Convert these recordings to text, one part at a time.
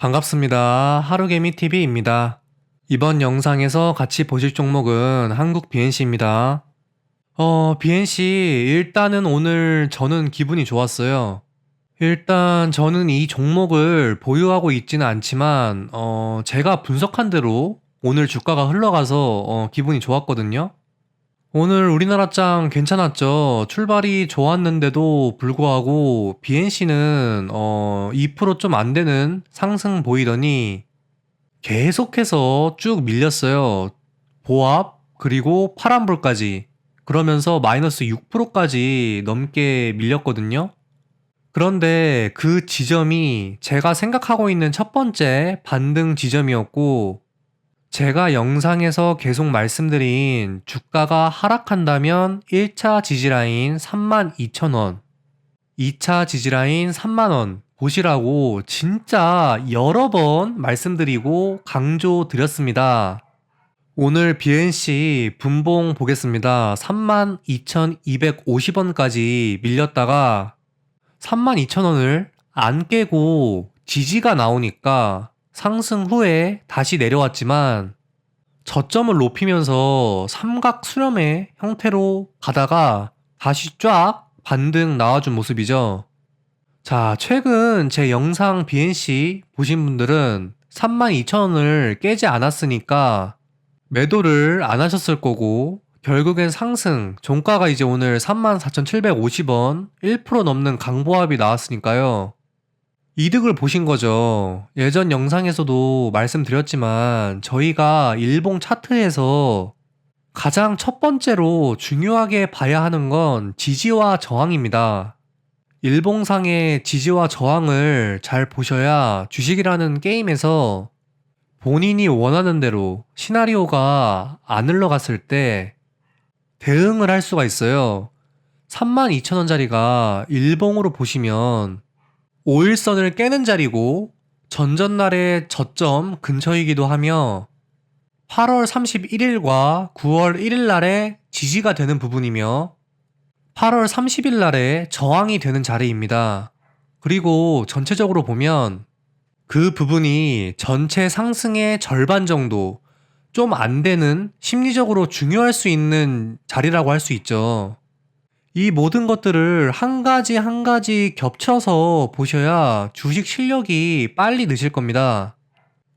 반갑습니다. 하루개미TV입니다. 이번 영상에서 같이 보실 종목은 한국 BNC입니다. 어, BNC, 일단은 오늘 저는 기분이 좋았어요. 일단 저는 이 종목을 보유하고 있지는 않지만, 어, 제가 분석한 대로 오늘 주가가 흘러가서 어, 기분이 좋았거든요. 오늘 우리나라 장 괜찮았죠. 출발이 좋았는데도 불구하고 BNC는 어, 2%좀 안 되는 상승 보이더니 계속해서 쭉 밀렸어요. 보합 그리고 파란불까지 그러면서 마이너스 6%까지 넘게 밀렸거든요. 그런데 그 지점이 제가 생각하고 있는 첫 번째 반등 지점이었고 제가 영상에서 계속 말씀드린 주가가 하락한다면 1차 지지라인 32,000원, 2차 지지라인 3만원 보시라고 진짜 여러 번 말씀드리고 강조드렸습니다. 오늘 BNC 분봉 보겠습니다. 32,250원까지 밀렸다가 32,000원을 안 깨고 지지가 나오니까 상승 후에 다시 내려왔지만 저점을 높이면서 삼각 수렴의 형태로 가다가 다시 쫙 반등 나와준 모습이죠. 자, 최근 제 영상 BNC 보신 분들은 32,000원을 깨지 않았으니까 매도를 안 하셨을 거고 결국엔 상승, 종가가 이제 오늘 34,750원 1% 넘는 강보합이 나왔으니까요. 이득을 보신 거죠. 예전 영상에서도 말씀드렸지만 저희가 일봉 차트에서 가장 첫 번째로 중요하게 봐야 하는 건 지지와 저항입니다. 일봉상의 지지와 저항을 잘 보셔야 주식이라는 게임에서 본인이 원하는 대로 시나리오가 안 흘러갔을 때 대응을 할 수가 있어요. 32,000원짜리가 일봉으로 보시면 5일선을 깨는 자리고 전전날의 저점 근처이기도 하며 8월 31일과 9월 1일 날에 지지가 되는 부분이며 8월 30일 날에 저항이 되는 자리입니다. 그리고 전체적으로 보면 그 부분이 전체 상승의 절반 정도 좀 안 되는 심리적으로 중요할 수 있는 자리라고 할 수 있죠. 이 모든 것들을 한 가지 한 가지 겹쳐서 보셔야 주식 실력이 빨리 느실 겁니다.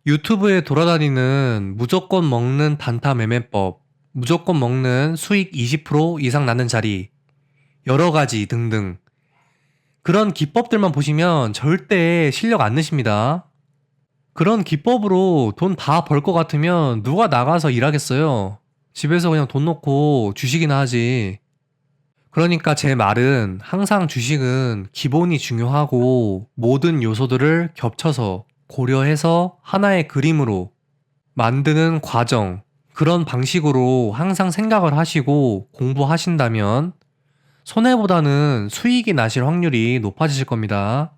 유튜브에 돌아다니는 무조건 먹는 단타 매매법, 무조건 먹는 수익 20% 이상 나는 자리, 여러 가지 등등. 그런 기법들만 보시면 절대 실력 안 느십니다. 그런 기법으로 돈 다 벌 것 같으면 누가 나가서 일하겠어요? 집에서 그냥 돈 놓고 주식이나 하지. 그러니까 제 말은 항상 주식은 기본이 중요하고 모든 요소들을 겹쳐서 고려해서 하나의 그림으로 만드는 과정, 그런 방식으로 항상 생각을 하시고 공부하신다면 손해보다는 수익이 나실 확률이 높아지실 겁니다.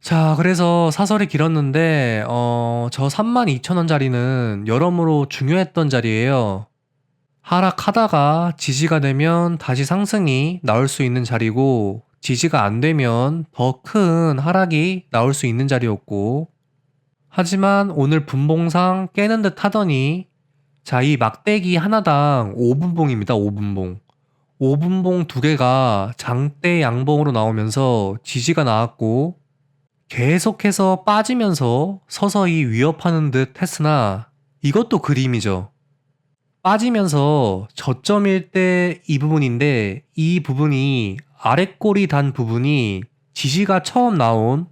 자, 그래서 사설이 길었는데, 어, 저 32,000원짜리는 여러모로 중요했던 자리예요. 하락하다가 지지가 되면 다시 상승이 나올 수 있는 자리고 지지가 안 되면 더 큰 하락이 나올 수 있는 자리였고 하지만 오늘 분봉상 깨는 듯 하더니 자, 이 막대기 하나당 5분봉입니다. 5분봉. 5분봉 두 개가 장대 양봉으로 나오면서 지지가 나왔고 계속해서 빠지면서 서서히 위협하는 듯 했으나 이것도 그림이죠. 빠지면서 저점일 때 이 부분인데 이 부분이 아랫골이 단 부분이 지지가 처음 나온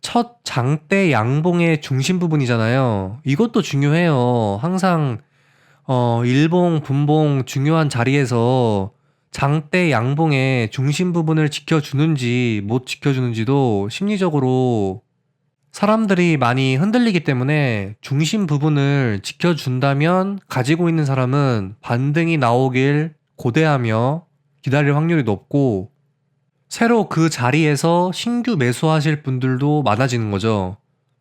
첫 장대 양봉의 중심 부분이잖아요. 이것도 중요해요. 항상 어 일봉, 분봉 중요한 자리에서 장대 양봉의 중심 부분을 지켜주는지 못 지켜주는지도 심리적으로 사람들이 많이 흔들리기 때문에 중심 부분을 지켜준다면 가지고 있는 사람은 반등이 나오길 고대하며 기다릴 확률이 높고 새로 그 자리에서 신규 매수하실 분들도 많아지는 거죠.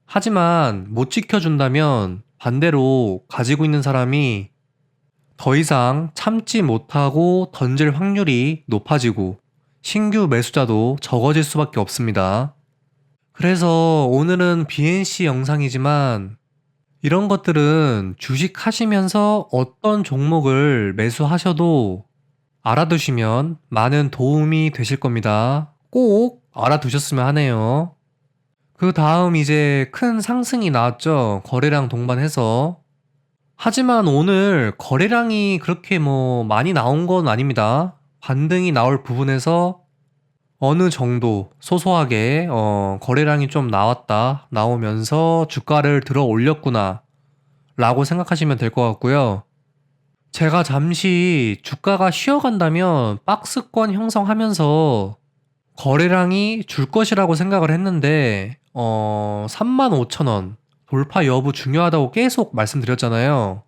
하지만 못 지켜준다면 반대로 가지고 있는 사람이 더 이상 참지 못하고 던질 확률이 높아지고 신규 매수자도 적어질 수밖에 없습니다. 그래서 오늘은 BNC 영상이지만 이런 것들은 주식 하시면서 어떤 종목을 매수하셔도 알아두시면 많은 도움이 되실 겁니다. 꼭 알아두셨으면 하네요. 그 다음 이제 큰 상승이 나왔죠. 거래량 동반해서. 하지만 오늘 거래량이 그렇게 뭐 많이 나온 건 아닙니다. 반등이 나올 부분에서 어느 정도 소소하게 어, 거래량이 좀 나왔다 나오면서 주가를 들어 올렸구나 라고 생각하시면 될 것 같고요. 제가 잠시 주가가 쉬어간다면 박스권 형성하면서 거래량이 줄 것이라고 생각을 했는데 어 35,000원 돌파 여부 중요하다고 계속 말씀드렸잖아요.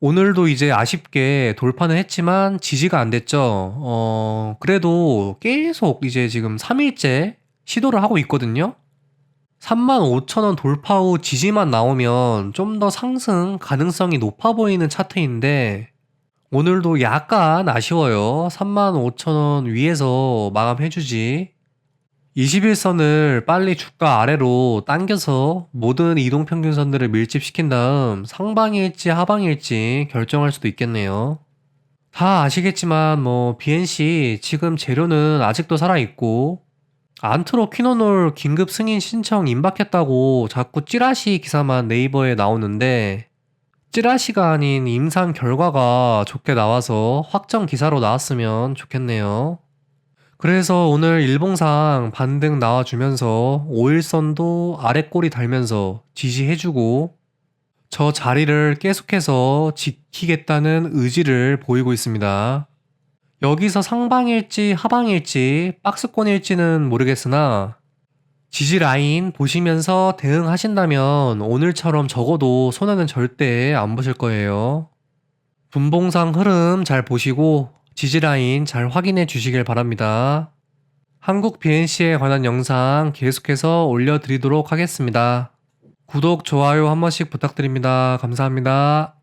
오늘도 이제 아쉽게 돌파는 했지만 지지가 안 됐죠. 어, 그래도 계속 이제 지금 3일째 시도를 하고 있거든요. 35,000원 돌파 후 지지만 나오면 좀 더 상승 가능성이 높아 보이는 차트인데 오늘도 약간 아쉬워요. 35,000원 위에서 마감해주지. 21선을 빨리 주가 아래로 당겨서 모든 이동평균선들을 밀집시킨 다음 상방일지 하방일지 결정할 수도 있겠네요. 다 아시겠지만 뭐 BNC 지금 재료는 아직도 살아있고 안트로 퀴노놀 긴급 승인 신청 임박했다고 자꾸 찌라시 기사만 네이버에 나오는데 찌라시가 아닌 임상 결과가 좋게 나와서 확정 기사로 나왔으면 좋겠네요. 그래서 오늘 일봉상 반등 나와주면서 5일선도 아래 꼬리 달면서 지지해주고 저 자리를 계속해서 지키겠다는 의지를 보이고 있습니다. 여기서 상방일지 하방일지 박스권일지는 모르겠으나 지지 라인 보시면서 대응하신다면 오늘처럼 적어도 손해는 절대 안 보실 거예요. 분봉상 흐름 잘 보시고 지지 라인 잘 확인해 주시길 바랍니다. 한국 BNC에 관한 영상 계속해서 올려드리도록 하겠습니다. 구독, 좋아요 한 번씩 부탁드립니다. 감사합니다.